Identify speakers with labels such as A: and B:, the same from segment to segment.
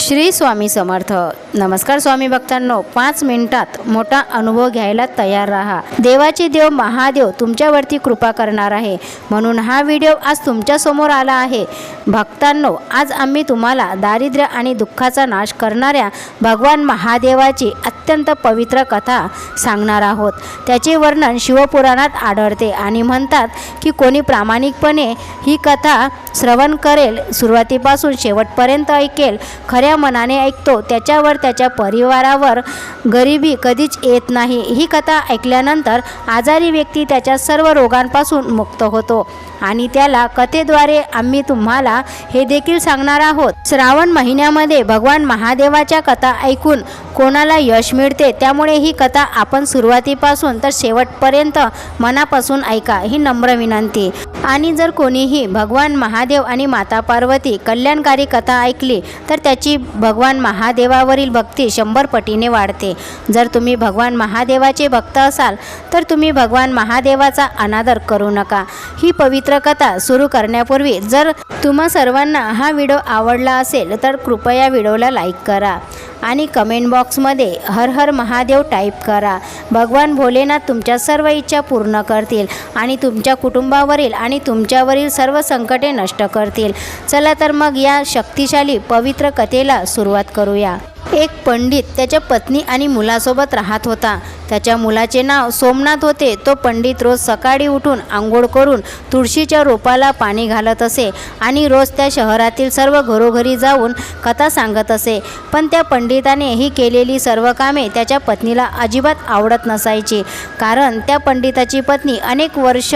A: श्री स्वामी समर्थ. नमस्कार स्वामी भक्तांनो पाच मिनिटात मोठा अनुभव घ्यायला तयार राहा. देवाचे देव महादेव तुमच्यावरती कृपा करणार आहे. म्हणून हा व्हिडिओ आज तुमच्यासमोर आला आहे. भक्तांनो आज आम्ही तुम्हाला दारिद्र्य आणि दुःखाचा नाश करणाऱ्या भगवान महादेवाची अत्यंत पवित्र कथा सांगणार आहोत. त्याचे वर्णन शिवपुराणात आढळते आणि म्हणतात की कोणी प्रामाणिकपणे ही कथा श्रवण करेल सुरुवातीपासून शेवटपर्यंत ऐकेल खरे खऱ्या मनाने ऐकतो त्याच्यावर त्याच्या परिवारावर गरिबी कधीच येत नाही. ही कथा ऐकल्यानंतर आजारी व्यक्ती त्याच्या सर्व रोगांपासून मुक्त होतो आणि त्याला कथेद्वारे आम्ही तुम्हाला हे देखील सांगणार आहोत. श्रावण महिन्यामध्ये भगवान महादेवाच्या कथा ऐकून कोणाला यश मिळते त्यामुळे ही कथा आपण सुरुवातीपासून तर शेवटपर्यंत मनापासून ऐका ही नम्र विनंती. आणि जर कोणीही भगवान महादेव आणि माता पार्वती कल्याणकारी कथा ऐकली तर त्याची भगवान महादेवावरील भक्ती शंभर पटीने वाढते. जर तुम्ही भगवान महादेवाचे भक्त असाल तर तुम्ही भगवान महादेवाचा अनादर करू नका. ही पवित्र कथा सुरू करण्यापूर्वी जर तुम्हा सर्वांना हा व्हिडिओ आवडला असेल तर कृपया व्हिडिओला लाईक करा आणि कमेंट बॉक्समध्ये हर हर महादेव टाईप करा. भगवान भोलेनाथ तुमच्या सर्व इच्छा पूर्ण करतील आणि तुमच्या कुटुंबावरील आणि तुमच्यावरील सर्व संकटे नष्ट करतील. चला तर मग या शक्तिशाली पवित्र कथेला सुरुवात करूया. एक पंडित त्याच्या पत्नी आणि मुलासोबत राहत होता. त्याच्या मुलाचे नाव सोमनाथ होते. तो पंडित रोज सकाळी उठून आंघोळ करून तुळशीच्या रोपाला पाणी घालत असे आणि रोज त्या शहरातील सर्व घरोघरी जाऊन कथा सांगत असे. पण त्या पंडिताने ही केलेली सर्व कामे त्याच्या पत्नीला अजिबात आवडत नसायची. कारण त्या पंडिताची पत्नी अनेक वर्ष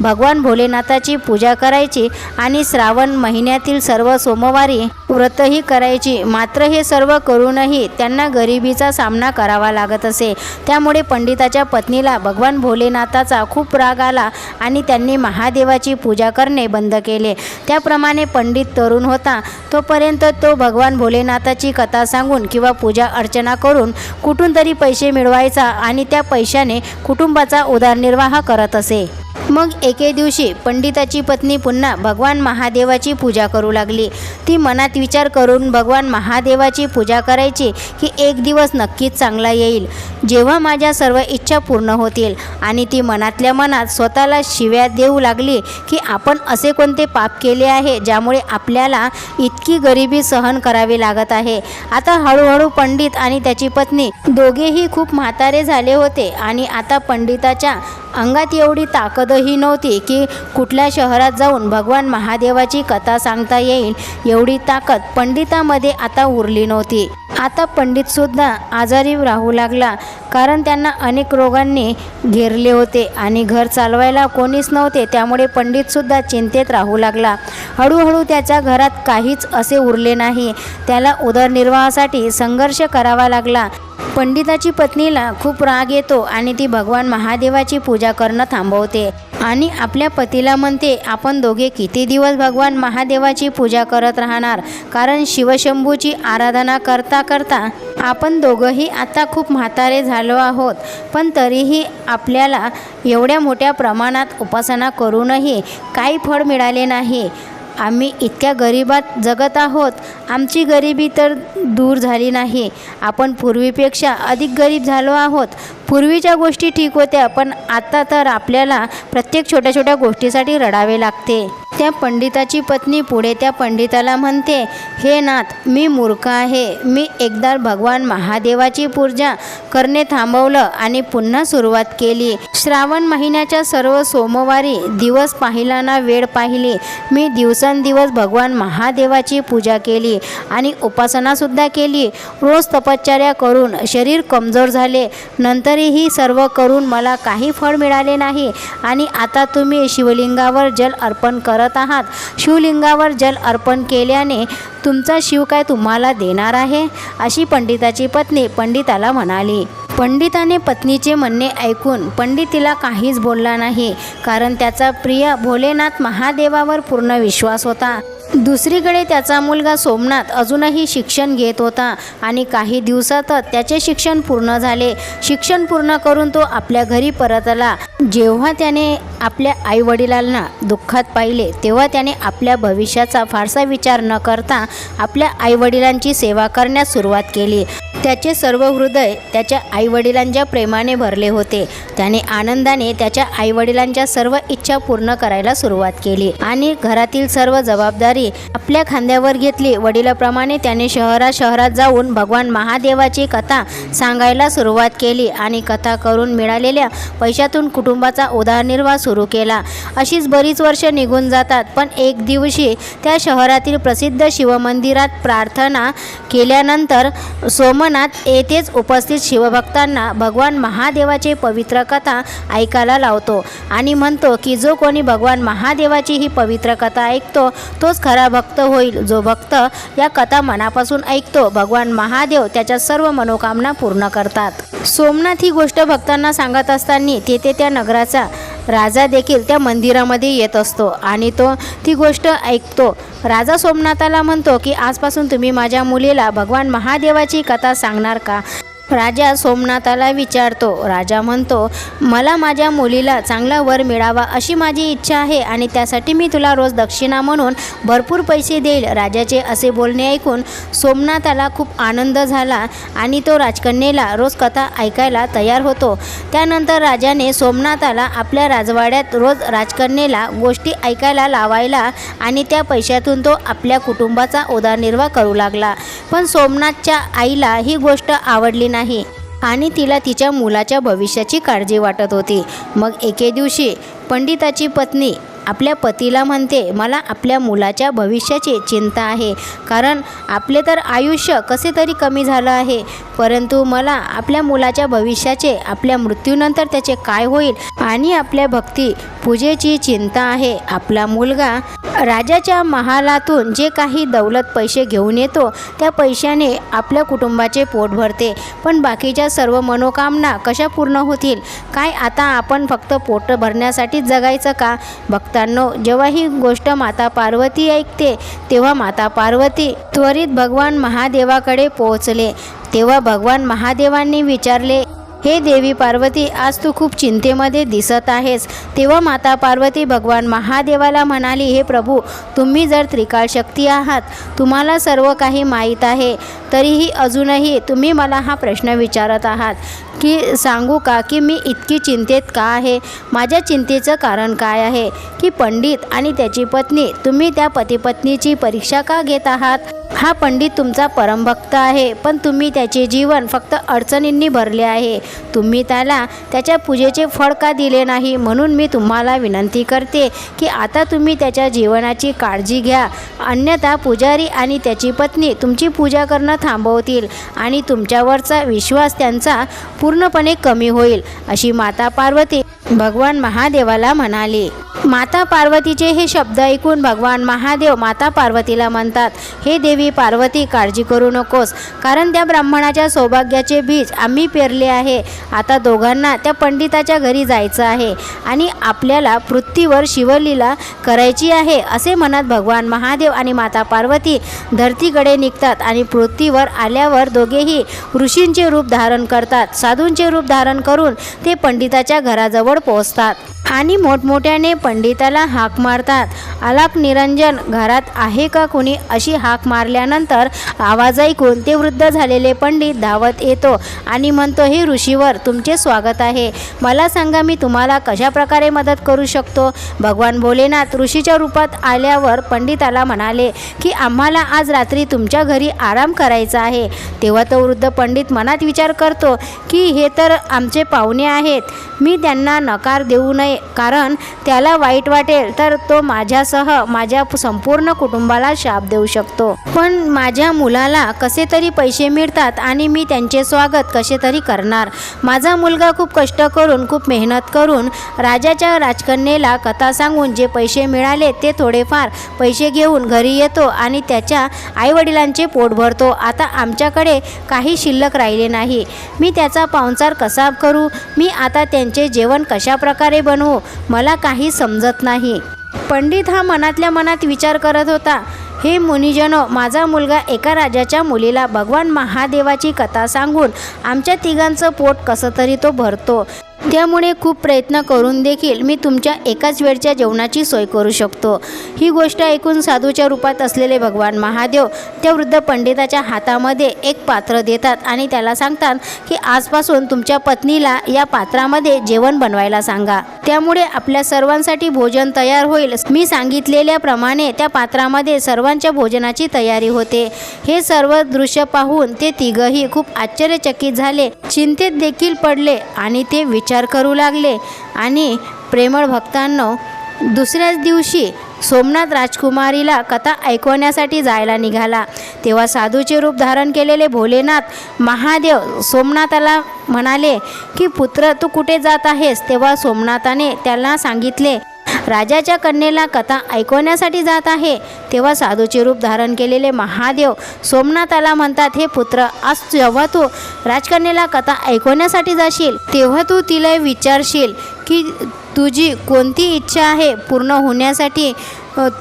A: भगवान भोलेनाथाची पूजा करायची आणि श्रावण महिन्यातील सर्व सोमवारी व्रतही करायची. मात्र हे सर्व करूनही त्यांना गरिबीचा सामना करावा लागत असे. त्यामुळे पंडिताच्या पत्नीला भगवान भोलेनाथाचा खूप राग आला आणि त्यांनी महादेवाची पूजा करणे बंद केले. त्याप्रमाणे पंडित तरुण होता. तोपर्यंत तो भगवान भोलेनाथाची कथा सांगून किंवा पूजा अर्चना करून कुठून तरी पैसे मिळवायचा आणि त्या पैशाने कुटुंबाचा उदरनिर्वाह करत असे. मग एके दिवशी पंडिताची पत्नी पुन्हा भगवान महादेवाची पूजा करू लागली. ती मनात विचार करून भगवान महादेवाची पूजा करायची की एक दिवस नक्कीच चांगला येईल. जेव्हा माझ्या सर्व इच्छा पूर्ण होतील आणि ती मनातल्या मनात स्वतःला शिव्या देऊ लागली की आपण असे कोणते पाप केले आहे ज्यामुळे आपल्याला इतकी गरिबी सहन करावी लागत आहे. आता हळूहळू पंडित आणि त्याची पत्नी दोघेही खूप म्हातारे झाले होते आणि आता पंडिताच्या अंगात एवढी ताकदही नव्हती की कुठल्या शहरात जाऊन भगवान महादेवाची कथा सांगता येईल एवढी ताकद पंडितामध्ये आता उरली नव्हती. आता पंडितसुद्धा आजारी राहू लागला कारण त्यांना अनेक रोगांनी घेरले होते आणि घर चालवायला कोणीच नव्हते त्यामुळे पंडितसुद्धा चिंतेत राहू लागला. हळूहळू त्याच्या घरात काहीच असे उरले नाही. त्याला उदरनिर्वाहासाठी संघर्ष करावा लागला. पंडिताची पत्नीला खूप राग येतो आणि ती भगवान महादेवाची पूजा करणं थांबवते. आणि आपल्या पतीला म्हणते आपण दोघे किती दिवस भगवान महादेवाची पूजा करत राहणार? कारण शिवशंभूची आराधना करता करता आपण दोघंही आता खूप म्हातारे झालो आहोत. पण तरीही आपल्याला एवढ्या मोठ्या प्रमाणात उपासना करूनही काही फळ मिळाले नाही. आम्ही इतक्या गरिबात जगत आहोत. आमची गरिबी तर दूर झाली नाही. आपण पूर्वीपेक्षा अधिक गरीब झालो आहोत. पूर्वीच्या गोष्टी ठीक होत्या पण आता तर आपल्याला प्रत्येक छोट्या छोट्या गोष्टीसाठी रडावे लागते. त्या पंडिताची पत्नी पुढे त्या पंडिताला म्हणते हे नाथ मी मूर्ख आहे. मी एकदा भगवान महादेवाची पूजा करणे थांबवलं आणि पुन्हा सुरुवात केली. श्रावण महिन्याच्या सर्व सोमवारी दिवस पाहिला ना वेळ पाहिली. मी दिवसेंदिवस भगवान महादेवाची पूजा केली आणि उपासनासुद्धा केली. रोज तपश्चर्या करून शरीर कमजोर झाले. नंतरही सर्व करून मला काही फळ मिळाले नाही आणि आता तुम्ही शिवलिंगावर जल अर्पण करत आहात. शिवलिंगावर जल अर्पण केल्याने तुमचा शिव काय तुम्हाला देणार आहे? अशी पंडिताची पत्नी पंडिताला म्हणाली. पंडिताने पत्नीचे म्हणणे ऐकून पंडितीला काहीच बोलला नाही कारण त्याचा प्रिय भोलेनाथ महादेवावर पूर्ण विश्वास होता. दुसरीकडे त्याचा मुलगा सोमनाथ अजूनही शिक्षण घेत होता आणि काही दिवसातच त्याचे शिक्षण पूर्ण झाले. शिक्षण पूर्ण करून तो आपल्या घरी परत आला. जेव्हा त्याने आपल्या आईवडिलांना दुःखात पाहिले तेव्हा त्याने आपल्या भविष्याचा फारसा विचार न करता आपल्या आईवडिलांची सेवा करण्यास सुरुवात केली. त्याचे सर्व हृदय त्याच्या आईवडिलांच्या प्रेमाने भरले होते. त्याने आनंदाने त्याच्या आईवडिलांच्या सर्व इच्छा पूर्ण करायला सुरुवात केली. आणि घरातील सर्व जबाबदारी आपल्या खांद्यावर घेतली. वडिलाप्रमाणे त्याने शहरा शहरात जाऊन भगवान महादेवाची कथा सांगायला सुरुवात केली आणि कथा करून मिळालेल्या पैशातून कुटुंबाचा उदरनिर्वाह सुरू केला. अशीच बरीच वर्ष निघून जातात पण एक दिवशी त्या शहरातील प्रसिद्ध शिवमंदिरात प्रार्थना केल्यानंतर सोमनाथ येथेच उपस्थित शिवभक्तांना भगवान महादेवाचे पवित्र कथा ऐकायला लावतो आणि म्हणतो की जो कोणी भगवान महादेवाची ही पवित्र कथा ऐकतो तोच खरा भक्त होईल. जो भक्त या कथा मनापासून ऐकतो भगवान महादेव त्याच्या सर्व मनोकामना पूर्ण करतात. सोमनाथ ही गोष्ट भक्तांना सांगत असताना तेथे त्या नगराचा राजा देखील त्या मंदिरामध्ये येत असतो आणि तो ती गोष्ट ऐकतो. राजा सोमनाथाला म्हणतो की आजपासून तुम्ही माझ्या मुलीला भगवान महादेवाची कथा सांगणार का? राजा सोमनाथाला विचारतो. राजा म्हणतो मला माझ्या मुलीला चांगला वर मिळावा अशी माझी इच्छा आहे आणि त्यासाठी मी तुला रोज दक्षिणा म्हणून भरपूर पैसे देईल. राजाचे असे बोलणे ऐकून सोमनाथाला खूप आनंद झाला आणि तो राजकन्येला रोज कथा ऐकायला तयार होतो. त्यानंतर राजाने सोमनाथाला आपल्या राजवाड्यात रोज राजकन्येला गोष्टी ऐकायला लावायला आणि त्या पैशातून तो आपल्या कुटुंबाचा उदरनिर्वाह करू लागला. पण सोमनाथच्या आईला ही गोष्ट आवडली नाही. आणि तिला तिच्या मुलाच्या भविष्याची काळजी वाटत होती. मग एके दिवशी पंडिताची पत्नी आपल्या पतीला म्हणते मला आपल्या मुलाच्या भविष्याची चिंता आहे. कारण आपले तर आयुष्य कसे तरी कमी झालं आहे. परंतु मला आपल्या मुलाच्या भविष्याचे आपल्या मृत्यूनंतर त्याचे काय होईल आणि आपल्या भक्ती पूजेची चिंता आहे. आपला मुलगा राजाच्या महालातून जे काही दौलत पैसे घेऊन येतो त्या पैशाने आपल्या कुटुंबाचे पोट भरते. पण बाकीच्या सर्व मनोकामना कशा पूर्ण होतील? काय आता आपण फक्त पोट भरण्यासाठीच जगायचं का? भक्तांनो जेव्हा ही गोष्ट माता पार्वती ऐकते तेव्हा माता पार्वती त्वरित भगवान महादेवाकडे पोहोचले. तेव्हा भगवान महादेवांनी विचारले हे देवी पार्वती आज तू खूप चिंतेमध्ये दिसत आहेस. तेव्हा माता पार्वती भगवान महादेवाला म्हणाली हे प्रभू तुम्ही जर त्रिकाळ शक्ती आहात तुम्हाला सर्व काही माहीत आहे. तरीही अजूनही तुम्ही मला हा प्रश्न विचारत आहात. की सांगू का की मी इतकी चिंतेत का आहे? माझ्या चिंतेचं कारण काय आहे? की पंडित आणि त्याची पत्नी तुम्ही त्या पतीपत्नीची परीक्षा का घेत आहात? हा पंडित तुमचा परमभक्त आहे पण तुम्ही त्याचे जीवन फक्त अडचणींनी भरले आहे. तुम्ही त्याला त्याच्या पूजेचे फळ का दिले नाही? म्हणून मी तुम्हाला विनंती करते की आता तुम्ही त्याच्या जीवनाची काळजी घ्या. अन्यथा पुजारी आणि त्याची पत्नी तुमची पूजा करणं थांबवतील आणि तुमच्यावरचा विश्वास त्यांचा पूर्णपणे कमी होईल अशी माता पार्वती भगवान महादेवाला म्हणाले माता पार्वतीचे हे शब्द ऐकून भगवान महादेव माता पार्वतीला म्हणतात हे देवी पार्वती काळजी करू नकोस कारण त्या ब्राह्मणाच्या सौभाग्याचे बीज आम्ही पेरले आहे. आता दोघांना त्या पंडिताच्या घरी जायचं आहे आणि आपल्याला पृथ्वीवर शिवलीला करायची आहे असे म्हणत भगवान महादेव आणि माता पार्वती धरतीकडे निघतात आणि पृथ्वीवर आल्यावर दोघेही ऋषींचे रूप धारण करतात. साधूंचे रूप धारण करून ते पंडिताच्या घराजवळ पोहोचतात आणि मोठमोठ्याने पंडिताला हाक मारतात. आलाप निरंजन घरात आहे का कोणी? अशी हाक मारल्यानंतर आवाज ऐकून ते वृद्ध झालेले पंडित धावत येतो आणि म्हणतो हे ऋषीवर तुमचे स्वागत आहे. मला सांगा मी तुम्हाला कशा प्रकारे मदत करू शकतो? भगवान भोलेनाथ ऋषीच्या रूपात आल्यावर पंडिताला म्हणाले की आम्हाला आज रात्री तुमच्या घरी आराम करायचा आहे. तेव्हा तो वृद्ध पंडित मनात विचार करतो की हे तर आमचे पाहुणे आहेत. मी त्यांना नकार देऊ नये. कारण त्याला वाईट वाटेल तर तो माझ्यासह माझ्या संपूर्ण कुटुंबाला शाप देऊ शकतो. पण माझ्या मुलाला कसे तरी पैसे मिळतात आणि मी त्यांचे स्वागत कसे तरी करणार? माझा मुलगा खूप कष्ट करून खूप मेहनत करून राजाच्या राजकन्येला कथा सांगून जे पैसे मिळाले ते थोडेफार पैसे घेऊन घरी येतो आणि त्याच्या आईवडिलांचे पोट भरतो. आता आमच्याकडे काही शिल्लक राहिले नाही. मी त्याचा पाहुणचार कसा करू? मी आता त्यांचे जेवण कशा प्रकारे हो मला काही समजत नाही. पंडित हा मनातल्या मनात विचार करत होता हे मुनिजनो माझा मुलगा एका राजाच्या मुलीला भगवान महादेवाची कथा सांगून आमच्या तिघांचं पोट कसं तरी तो भरतो. त्यामुळे खूप प्रयत्न करून देखील मी तुमच्या एकाच वेळच्या जेवणाची सोय करू शकतो. ही गोष्ट ऐकून साधूच्या रूपात असलेले भगवान महादेव त्या वृद्ध पंडिताच्या हातामध्ये एक पात्र देतात आणि त्याला सांगतात की आजपासून तुमच्या पत्नीला या पात्रामध्ये जेवण बनवायला सांगा. त्यामुळे आपल्या सर्वांसाठी भोजन तयार होईल. मी सांगितलेल्याप्रमाणे त्या पात्रामध्ये सर्वांच्या भोजनाची तयारी होते. हे सर्व दृश्य पाहून ते तिघही खूप आश्चर्यचकित झाले. चिंतेत देखील पडले आणि ते विचार करू लागले आणि प्रेमळ भक्तांनो दुसऱ्याच दिवशी सोमनाथ राजकुमारीला कथा ऐकवण्यासाठी जायला निघाला. तेव्हा साधूचे रूप धारण केलेले भोलेनाथ महादेव सोमनाथाला म्हणाले की पुत्र तू कुठे जात आहेस? तेव्हा सोमनाथाने त्याला सांगितले राजाच्या कन्येला कथा ऐकवण्यासाठी जात आहे तेव्हा साधूचे रूप धारण केलेले महादेव सोमनाथाला म्हणतात हे पुत्र आज जेव्हा तू राजकन्येला कथा ऐकवण्यासाठी जाशील तेव्हा तू तिला विचारशील की तुझी कोणती इच्छा आहे पूर्ण होण्यासाठी?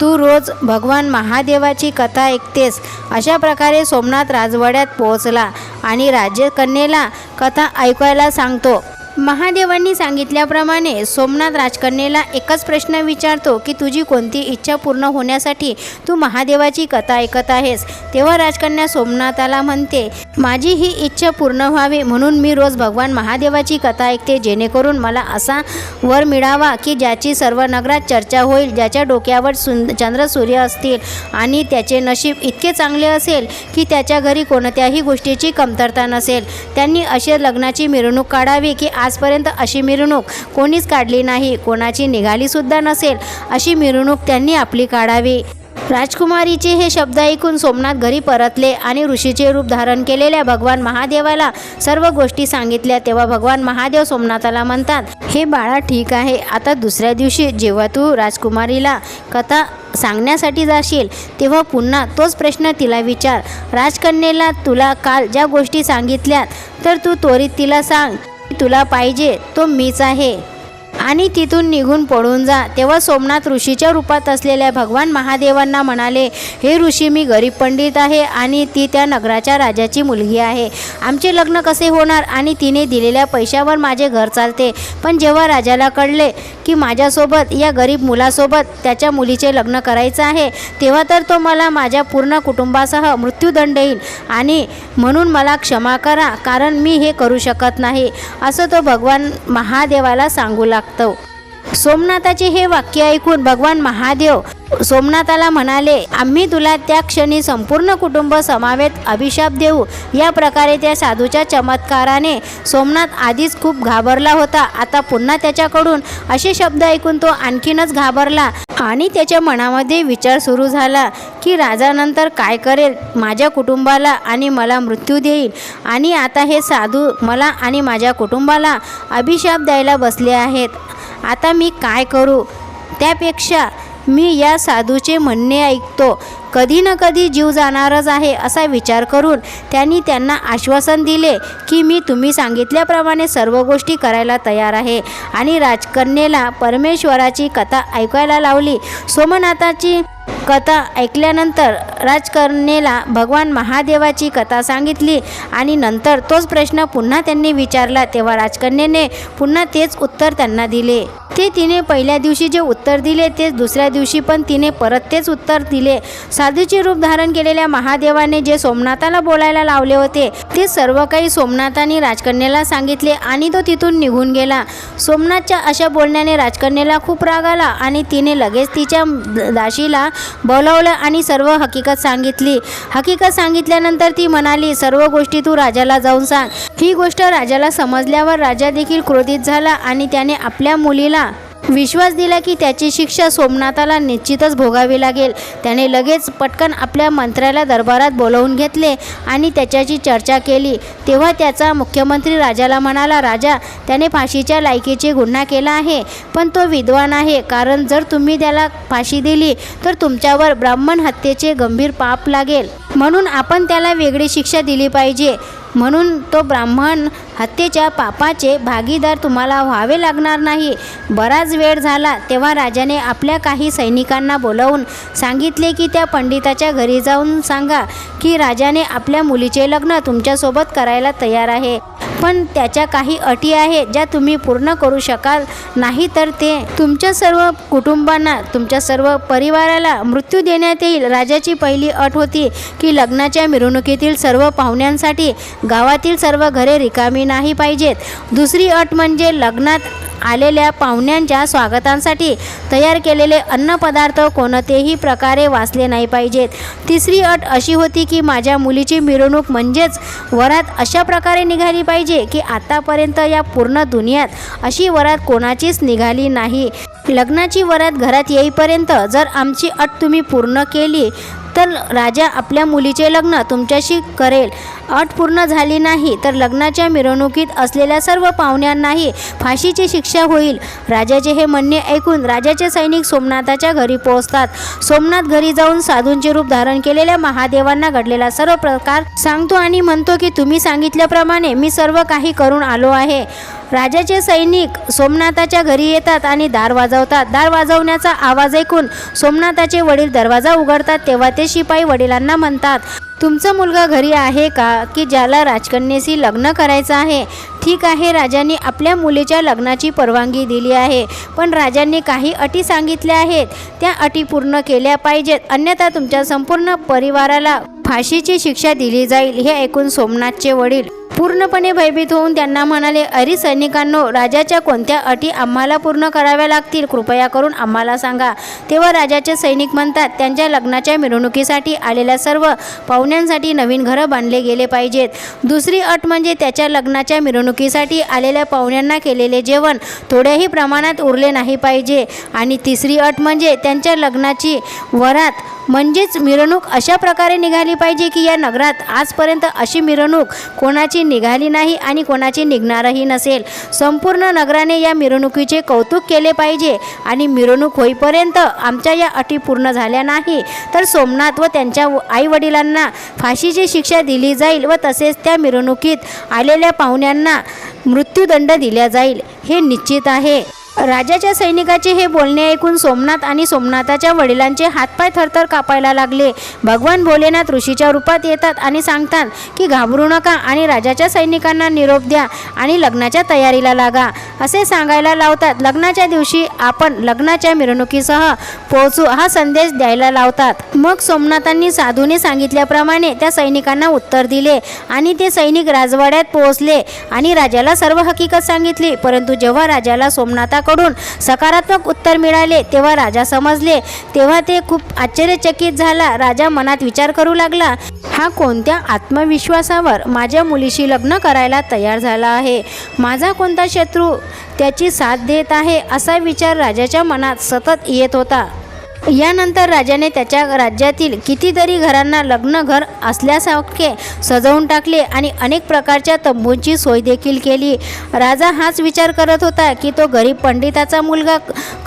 A: तू रोज भगवान महादेवाची कथा ऐकतेस. अशा प्रकारे सोमनाथ राजवाड्यात पोहोचला आणि राजकन्येला कथा ऐकायला सांगतो. महादेवांनी सांगितल्याप्रमाणे सोमनाथ राजकन्येला एकच प्रश्न विचारतो की तुझी कोणती इच्छा पूर्ण होण्यासाठी तू महादेवाची कथा ऐकत आहेस? तेव्हा राजकन्या सोमनाथाला म्हणते माझी ही इच्छा पूर्ण व्हावी म्हणून मी रोज भगवान महादेवाची कथा ऐकते. जेणेकरून मला असा वर मिळावा की ज्याची सर्व नगरात चर्चा होईल ज्याच्या डोक्यावर सुंद चंद्र सूर्य असतील आणि त्याचे नशीब इतके चांगले असेल की त्याच्या घरी कोणत्याही गोष्टीची कमतरता नसेल. त्यांनी असे लग्नाची मिरवणूक काढावी की आज आजपर्यंत अशी मिरवणूक कोणीच काढली नाही. कोणाची निघालीसुद्धा नसेल अशी मिरवणूक त्यांनी आपली काढावी. राजकुमारीचे हे शब्द ऐकून सोमनाथ घरी परतले आणि ऋषीचे रूप धारण केलेल्या भगवान महादेवाला सर्व गोष्टी सांगितल्या. तेव्हा भगवान महादेव सोमनाथाला म्हणतात हे बाळा ठीक आहे. आता दुसऱ्या दिवशी जेव्हा तू राजकुमारीला कथा सांगण्यासाठी जाशील तेव्हा पुन्हा तोच प्रश्न तिला विचार. राजकन्येला तुला काल ज्या गोष्टी सांगितल्यात तर तू त्वरित तिला सांग. तुला पाहिजे तो मीच आहे. आणि तिथून निघून पळून जा. तेव्हा सोमनाथ ऋषीच्या रूपात असलेल्या भगवान महादेवांना म्हणाले हे ऋषी मी गरीब पंडित आहे आणि ती त्या नगराच्या राजाची मुलगी आहे. आमचे लग्न कसे होणार? आणि तिने दिलेल्या पैशावर माझे घर चालते. पण जेव्हा राजाला कळले की माझ्यासोबत या गरीब मुलासोबत त्याच्या मुलीचे लग्न करायचं आहे तेव्हा तर तो मला माझ्या पूर्ण कुटुंबासह मृत्यूदंड येईल आणि म्हणून मला क्षमा करा कारण मी हे करू शकत नाही असं तो भगवान महादेवाला सांगू लागतो सोमनाथाचे हे वाक्य ऐकून भगवान महादेव सोमनाथाला म्हणाले आम्ही तुला त्या क्षणी संपूर्ण कुटुंब समावेत अभिशाप देऊ. या प्रकारे त्या साधूच्या चमत्काराने सोमनाथ आधीच खूप घाबरला होता. आता पुन्हा त्याच्याकडून असे शब्द ऐकून तो आणखीनच घाबरला आणि त्याच्या मनामध्ये विचार सुरू झाला की राजानंतर काय करेल? माझ्या कुटुंबाला आणि मला मृत्यू देईल. आणि आता हे साधू मला आणि माझ्या कुटुंबाला अभिशाप द्यायला बसले आहेत. आता मी काय करू? त्यापेक्षा मी या साधूचे म्हणणे ऐकतो. कधी ना कधी जीव जाणारच आहे असा विचार करून त्यांनी त्यांना आश्वासन दिले की मी तुम्ही सांगितल्याप्रमाणे सर्व गोष्टी करायला तयार आहे. आणि राजकन्येला परमेश्वराची कथा ऐकायला लावली. सोमनाथाची कथा ऐकल्यानंतर राजकन्येला भगवान महादेवाची कथा सांगितली आणि नंतर तोच प्रश्न पुन्हा त्यांनी विचारला. तेव्हा राजकन्येने पुन्हा तेच उत्तर त्यांना दिले. ते तिने पहिल्या दिवशी जे उत्तर दिले तेच दुसऱ्या दिवशी पण तिने परत तेच उत्तर दिले. साधूचे रूप धारण केलेल्या महादेवाने जे सोमनाथाला बोलायला लावले होते ते सर्व काही सोमनाथाने राजकन्येला सांगितले आणि तो तिथून निघून गेला. सोमनाथच्या अशा बोलण्याने राजकन्येला खूप राग आला आणि तिने लगेच तिच्या दाशीला बोलावलं आणि सर्व हकीकत सांगितली. हकीकत सांगितल्यानंतर ती म्हणाली सर्व गोष्टी तू राजाला जाऊन सांग. ही गोष्ट राजाला समजल्यावर राजा देखील क्रोधित झाला आणि त्याने आपल्या मुलीला विश्वास दिला की त्याची शिक्षा सोमनाथाला निश्चितच भोगावी लागेल. त्याने लगेच पटकन आपल्या मंत्र्याला दरबारात बोलवून घेतले आणि त्याच्याशी चर्चा केली. तेव्हा त्याचा मुख्यमंत्री राजाला म्हणाला राजा त्याने फाशीच्या लायकीचे गुन्हा केला आहे पण तो विद्वान आहे. कारण जर तुम्ही त्याला फाशी दिली तर तुमच्यावर ब्राह्मण हत्येचे गंभीर पाप लागेल. म्हणून आपण त्याला वेगळी शिक्षा दिली पाहिजे. म्हणून तो ब्राह्मण हत्येच्या पापाचे भागीदार तुम्हाला व्हावे लागणार नाही. बराच वेळ झाला तेव्हा राजाने आपल्या काही सैनिकांना बोलावून सांगितले की त्या पंडिताच्या घरी जाऊन सांगा की राजाने आपल्या मुलीचे लग्न तुमच्यासोबत करायला तयार आहे. पण त्याच्या काही अटी आहेत ज्या तुम्ही पूर्ण करू शकाल. नाही तर ते तुमच्या सर्व कुटुंबांना तुमच्या सर्व परिवाराला मृत्यू देण्यात येईल. राजाची पहिली अट होती की लग्नाच्या मिरवणुकीतील सर्व पाहुण्यांसाठी गावातील सर्व घरे रिकामी नाही पाहिजेत. दुसरी अट म्हणजे लग्नात आलेल्या पाहुण्यांच्या स्वागतांसाठी तयार केलेले अन्नपदार्थ कोणतेही प्रकारे वाचले नाही पाहिजेत. तिसरी अट अशी होती की माझ्या मुलीची मिरवणूक म्हणजेच वरात अशा प्रकारे निघाली पाहिजे की आतापर्यंत या पूर्ण दुनियात अशी वरात कोणाचीच निघाली नाही. लग्नाची वरात घरात येईपर्यंत जर आमची अट तुम्ही पूर्ण केली तर राजा आपल्या मुलीचे लग्न तुमच्याशी करेल. अट पूर्ण झाली नाही तर लग्नाच्या मिरवणुकीत असलेल्या सर्व पाहुण्यांनाही फाशीची शिक्षा होईल. राजाचे हे म्हणणे ऐकून राजाचे सैनिक सोमनाथाच्या घरी पोहोचतात. सोमनाथ घरी जाऊन साधूंचे रूप धारण केलेल्या महादेवांना घडलेला सर्व प्रकार सांगतो आणि म्हणतो की तुम्ही सांगितल्याप्रमाणे मी सर्व काही करून आलो आहे. राजाचे सैनिक सोमनाथाच्या घरी येतात आणि दार वाजवतात. दार वाजवण्याचा आवाज ऐकून सोमनाथाचे वडील दरवाजा उघडतात तेव्हा ते शिपाई वडिलांना म्हणतात तुमचा मुलगा घरी आहे का? की ज्याला राजकन्येशी लग्न करायचं आहे? ठीक आहे राजांनी आपल्या मुलीच्या लग्नाची परवानगी दिली आहे. पण राजांनी काही अटी सांगितल्या आहेत. त्या अटी पूर्ण केल्या पाहिजेत. अन्यथा तुमच्या संपूर्ण परिवाराला फाशीची शिक्षा दिली जाईल हे ऐकून सोमनाथचे वडील पूर्णपणे भयभीत होऊन त्यांना म्हणाले अरे सैनिकांनो राजाच्या कोणत्या अटी आम्हाला पूर्ण कराव्या लागतील? कृपया करून आम्हाला सांगा. तेव्हा राजाचे सैनिक म्हणतात त्यांच्या लग्नाच्या मिरवणुकीसाठी आलेल्या सर्व पाहुण्यांसाठी नवीन घरं बांधले गेले पाहिजेत. दुसरी अट म्हणजे त्याच्या लग्नाच्या मिरवणुकीसाठी आलेल्या पाहुण्यांना केलेले जेवण थोड्याही प्रमाणात उरले नाही पाहिजे. आणि तिसरी अट म्हणजे त्यांच्या लग्नाची वरात म्हणजेच मिरवणूक अशा प्रकारे निघाली पाहिजे की या नगरात आजपर्यंत अशी मिरवणूक कोणाची निघाली नाही आणि कोणाची निघणारही नसेल. संपूर्ण नगराने या मिरवणुकीचे कौतुक केले पाहिजे आणि मिरवणूक होईपर्यंत आमच्या या अटी पूर्ण झाल्या नाही. तर सोमनाथ व त्यांच्या आईवडिलांना फाशीची शिक्षा दिली जाईल व तसेच त्या मिरवणुकीत आलेल्या पाहुण्यांना मृत्यूदंड दिला जाईल हे निश्चित आहे. राजाच्या सैनिकाचे हे बोलणे ऐकून सोमनाथ आणि सोमनाथाच्या वडिलांचे हातपाय थरथर कापायला लागले. भगवान भोलेनाथ ऋषीच्या रूपात येतात आणि सांगतात की घाबरू नका आणि राजाच्या सैनिकांना निरोप द्या आणि लग्नाच्या तयारीला लागा. असे सांगायला लावतात. लग्नाच्या दिवशी आपण लग्नाच्या मिरवणुकीसह पोहोचू हा संदेश द्यायला लावतात. मग सोमनाथांनी साधूने सांगितल्याप्रमाणे त्या सैनिकांना उत्तर दिले आणि ते सैनिक राजवाड्यात पोहोचले आणि राजाला सर्व हकीकत सांगितली. परंतु जेव्हा राजाला राजाकडून सकारात्मक उत्तर मिळाले तेव्हा राजा समजले. तेव्हा ते खूप आश्चर्यचकित झाला. राजा मनात विचार करू लागला हा कोणत्या आत्मविश्वासावर माझ्या मुलीशी लग्न करायला तयार झाला आहे? माझा कोणता शत्रू त्याची साथ देत आहे? असा विचार राजाच्या मनात सतत येत होता. यानंतर राजाने त्याच्या राज्यातील कितीतरी घरांना लग्नघर असल्यासारखे सजवून टाकले आणि अनेक प्रकारच्या तंबूंची सोय देखील केली. राजा हाच विचार करत होता की तो गरीब पंडिताचा मुलगा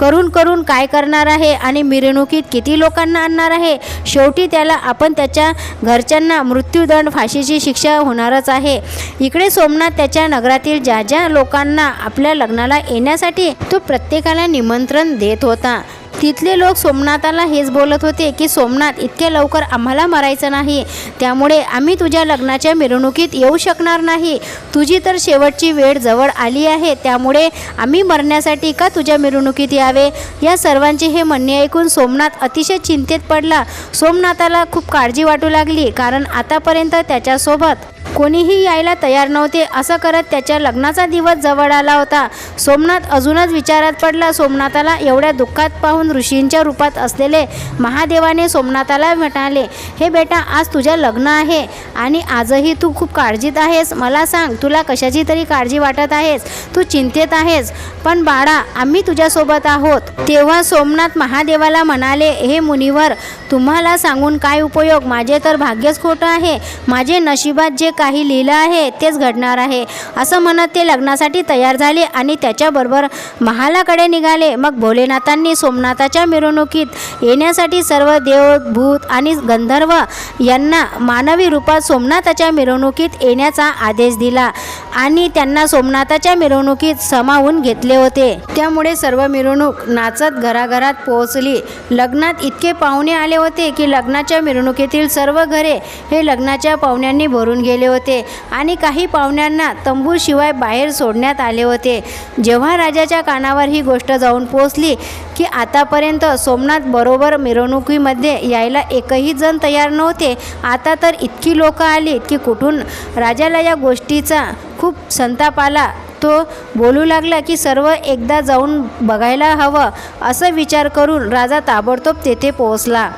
A: करून करून काय करणार आहे आणि मिरवणुकीत किती लोकांना आणणार आहे? शेवटी त्याला आपण त्याच्या घरच्यांना मृत्यूदंड फाशीची शिक्षा होणारच आहे. इकडे सोमनाथ त्याच्या नगरातील ज्या ज्या लोकांना आपल्या लग्नाला येण्यासाठी तो प्रत्येकाला निमंत्रण देत होता. तिथले लोक सोमनाथाला हेच बोलत होते की सोमनाथ इतक्या लवकर आम्हाला मरायचं नाही. त्यामुळे आम्ही तुझ्या लग्नाच्या मिरवणुकीत येऊ शकणार नाही. तुझी तर शेवटची वेळ जवळ आली आहे. त्यामुळे आम्ही मरण्यासाठी का तुझ्या मिरवणुकीत यावे? या सर्वांचे हे म्हणणे ऐकून सोमनाथ अतिशय चिंतेत पडला. सोमनाथाला खूप काळजी वाटू लागली कारण आतापर्यंत त्याच्यासोबत कोणीही यायला तयार नव्हते. असं करत त्याच्या लग्नाचा दिवस जवळ आला होता. सोमनाथ अजूनच विचारात पडला. सोमनाथाला एवढ्या दुःखात पाहून ऋषींच्या रूपात असलेले महादेवाने सोमनाथाला म्हणाले हे बेटा आज तुझ्या लग्न आहे आणि आजही तू खूप काळजीत आहेस. मला सांग तुला कशाची तरी काळजी वाटत आहेस? तू चिंतेत आहेस. पण बाळा आम्ही तुझ्यासोबत आहोत. तेव्हा सोमनाथ महादेवाला म्हणाले हे मुनिवर तुम्हाला सांगून काय उपयोग? माझे तर भाग्यच खोटं आहे. माझे नशिबात जे काही लिहिलं आहे तेच घडणार आहे. असं म्हणत ते लग्नासाठी तयार झाले आणि त्याच्याबरोबर महालाकडे निघाले. मग भोलेनाथांनी सोमनाथाच्या मिरवणुकीत येण्यासाठी सर्व देव भूत आणि गंधर्व यांना मानवी रूपात सोमनाथाच्या मिरवणुकीत येण्याचा आदेश दिला आणि त्यांना सोमनाथाच्या मिरवणुकीत समावून घेतले होते. त्यामुळे सर्व मिरवणूक नाचत घराघरात पोहोचली. लग्नात इतके पाहुणे आले होते की लग्नाच्या मिरवणुकीतील सर्व घरे हे लग्नाच्या पाहुण्यांनी भरून गेले. होते आणि काही पाहुण्यांना तंबूशिवाय बाहेर सोडण्यात आले होते. जेव्हा राजाच्या कानावर ही गोष्ट जाऊन पोचली की आतापर्यंत सोमनाथ बरोबर मिरवणुकीमध्ये यायला एकही जण तयार नव्हते आता तर इतकी लोकं आली की कुठून राजाला या गोष्टीचा खूप संताप आला. तो बोलू लागला की सर्व एकदा जाऊन बघायला हवं असं विचार करून राजा ताबडतोब तेथे पोहोचला.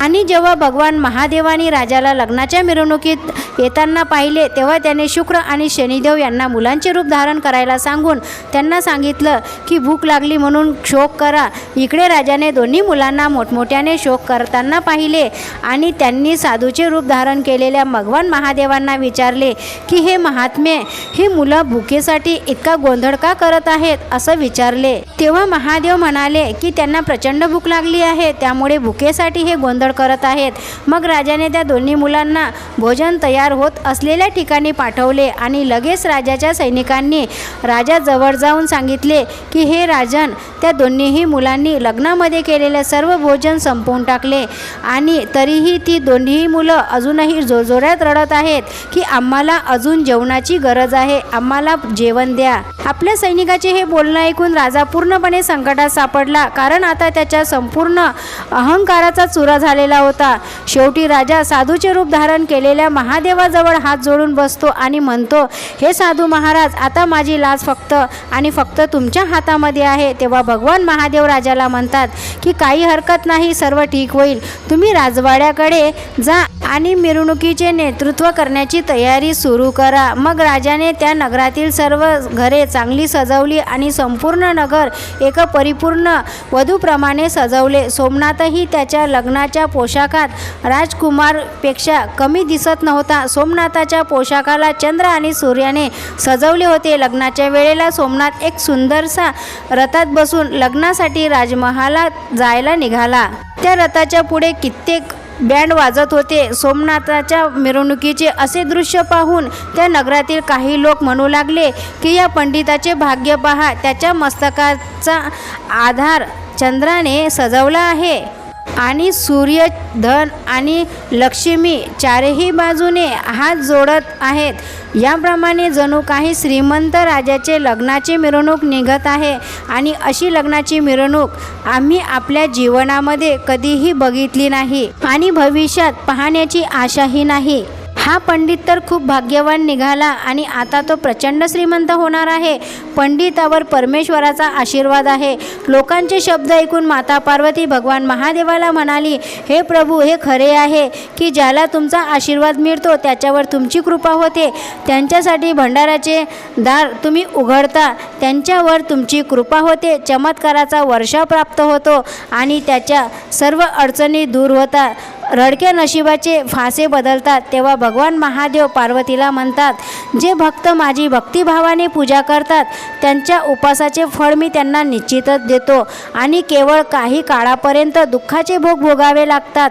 A: आणि जेव्हा भगवान महादेवानी राजाला लग्नाच्या मिरवणुकीत येताना पाहिले तेव्हा त्याने शुक्र आणि शनिदेव यांना मुलांचे रूप धारण करायला सांगून त्यांना सांगितलं की भूक लागली म्हणून शोक करा. इकडे राजाने दोन्ही मुलांना मोठमोठ्याने शोक करताना पाहिले आणि त्यांनी साधूचे रूप धारण केलेल्या भगवान महादेवांना विचारले की हे महात्मे ही मुलं भुकेसाठी इतका गोंधळ का करत आहेत? असं विचारले. तेव्हा महादेव म्हणाले की त्यांना प्रचंड भूक लागली आहे त्यामुळे भुकेसाठी हे गोंधळ करत आहेत. मग राजाने त्या दोन्ही मुलांना भोजन तयार होत असलेल्या ठिकाणी पाठवले आणि लगेच राजाच्या सैनिकांनी राजाजवळ जाऊन सांगितले की हे राजन त्या दोन्हीही मुलांनी लग्नामध्ये केलेले सर्व भोजन संपवून टाकले आणि तरीही ती दोन्हीही मुलं अजूनही जोरजोरात रडत आहेत की आम्हाला अजून जेवणाची गरज आहे आम्हाला जेवण द्या. आपल्या सैनिकाचे हे बोलणं ऐकून राजा पूर्णपणे संकटात सापडला कारण आता त्याच्या संपूर्ण अहंकाराचा चुरा झाला झालेला होता. शेवटी राजा साधूचे रूप धारण केलेल्या महादेवाजवळ हात जोडून बसतो आणि म्हणतो हे साधू महाराज आता माझी लाज फक्त आणि फक्त तुमच्या हातामध्ये आहे. तेव्हा भगवान महादेव राजाला म्हणतात की काही हरकत नाही सर्व ठीक होईल. तुम्ही राजवाड्याकडे जा आणि मिरवणुकीचे नेतृत्व करण्याची तयारी सुरू करा. मग राजाने त्या नगरातील सर्व घरे चांगली सजवली आणि संपूर्ण नगर एका परिपूर्ण वधूप्रमाणे सजवले. सोमनाथही त्याच्या लग्नाच्या पोशाखात राजकुमारपेक्षा कमी दिसत नव्हता. सोमनाथाच्या पोशाखाला चंद्र आणि सूर्याने सजवले होते. लग्नाच्या वेळेला सोमनाथ एक सुंदरसा रथात बसून लग्नासाठी राजमहालात जायला निघाला. त्या रथाच्या पुढे कित्येक बँड वाजत होते. सोमनाथाच्या मिरवणुकीचे असे दृश्य पाहून त्या नगरातील काही लोक म्हणू लागले की या पंडिताचे भाग्य पहा. त्याच्या मस्तकाचा आधार चंद्राने सजवला आहे. आणि सूर्य धन आणि लक्ष्मी चारही बाजूने हात जोडत आहेत. याप्रमाणे जणू काही श्रीमंत राजाचे लग्नाची मिरवणूक निघत आहे आणि अशी लग्नाची मिरवणूक आम्ही आपल्या जीवनामध्ये कधीही बघितली नाही आणि भविष्यात पाहण्याची आशाही नाही. हा पंडित तर खूप भाग्यवान निघाला आणि आता तो प्रचंड श्रीमंत होणार आहे. पंडितावर परमेश्वराचा आशीर्वाद आहे. लोकांचे शब्द ऐकून माता पार्वती भगवान महादेवाला म्हणाली हे प्रभू हे खरे आहे की ज्याला तुमचा आशीर्वाद मिळतो त्याच्यावर तुमची कृपा होते. त्यांच्यासाठी भंडाराचे दार तुम्ही उघडता त्यांच्यावर तुमची कृपा होते. चमत्काराचा वर्षा प्राप्त होतो आणि त्याच्या सर्व अडचणी दूर होतात. रडक्या नशिबाचे फासे बदलतात तेव्हा भगवान महादेव पार्वतीला म्हणतात जे भक्त माझी भक्तिभावाने पूजा करतात त्यांच्या उपासाचे फळ मी त्यांना निश्चितच देतो आणि केवळ काही काळापर्यंत दुःखाचे भोग भोगावे लागतात.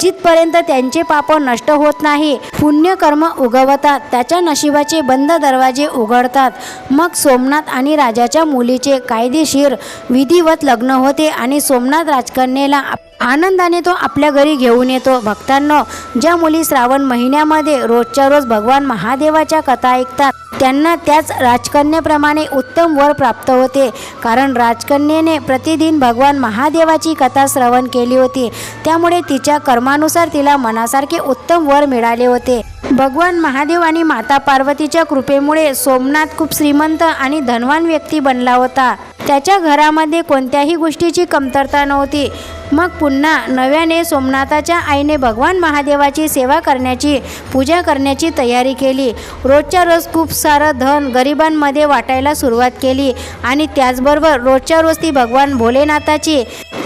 A: जिथपर्यंत त्यांचे पाप नष्ट होत नाही पुण्यकर्म उगवतात त्याच्या नशिबाचे बंद दरवाजे उघडतात. मग सोमनाथ आणि राजाच्या मुलीचे कायदेशीर विधिवत लग्न होते आणि सोमनाथ राजकन्येला आनंदाने तो आपल्या घरी घेऊन येतो. भक्तांनो ज्या मुली श्रावण महिन्यामध्ये रोजच्या रोज भगवान महादेवाच्या कथा ऐकतात त्यांना त्याच राजकन्येप्रमाणे उत्तम वर प्राप्त होते. कारण राजकन्येने प्रतिदिन भगवान महादेवाची कथा श्रवण केली होती. त्यामुळे तिच्या कर्मानुसार तिला मनासारखे उत्तम वर मिळाले होते. भगवान महादेव आणि माता पार्वतीच्या कृपेमुळे सोमनाथ खूप श्रीमंत आणि धनवान व्यक्ती बनला होता. त्याच्या घरामध्ये कोणत्याही गोष्टीची कमतरता नव्हती. मग पुन्हा नव्याने सोमनाथाच्या आईने भगवान महादेवाची सेवा करण्याची पूजा करण्याची तयारी केली. रोजच्या रोज खूप सारं धन गरिबांमध्ये वाटायला सुरुवात केली आणि त्याचबरोबर रोजच्या रोज ती भगवान भोलेनाथाची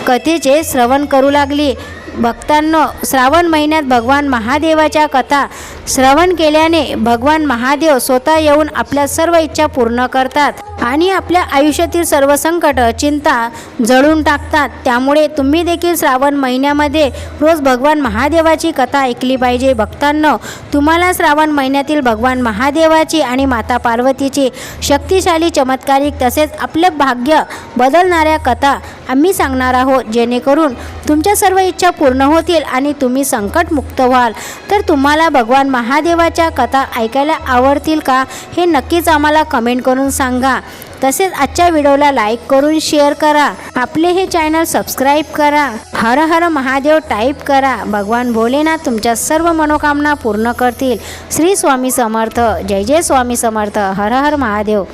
A: कथेचे श्रवण करू लागली. भक्तांनो श्रावण महिन्यात भगवान महादेवाच्या कथा श्रवण केल्याने भगवान महादेव स्वतः येऊन आपल्या सर्व इच्छा पूर्ण करतात आणि आपल्या आयुष्यातील सर्व संकट चिंता जळून टाकतात. त्यामुळे तुम्ही देखील श्रावण महिन्यामध्ये रोज भगवान महादेवाची कथा ऐकली पाहिजे. भक्तांनो तुम्हाला श्रावण महिन्यातील भगवान महादेवाची आणि माता पार्वतीची शक्तिशाली चमत्कारिक तसेच आपले भाग्य बदलणाऱ्या कथा आम्ही सांगणार आहोत. जेणेकरून तुमच्या सर्व इच्छा पूर्ण होतील आणि तुम्ही संकटमुक्त व्हाल. तर तुम्हाला भगवान महादेवाच्या कथा ऐकायला आवडतील का हे नक्कीच आम्हाला कमेंट करून सांगा. तसेच आजच्या व्हिडिओला लाईक करून शेअर करा. आपले हे चॅनल सबस्क्राईब करा. हर हर महादेव टाईप करा. भगवान भोलेनाथ तुमच्या सर्व मनोकामना पूर्ण करतील. श्री स्वामी समर्थ. जय जय स्वामी समर्थ. हर हर महादेव.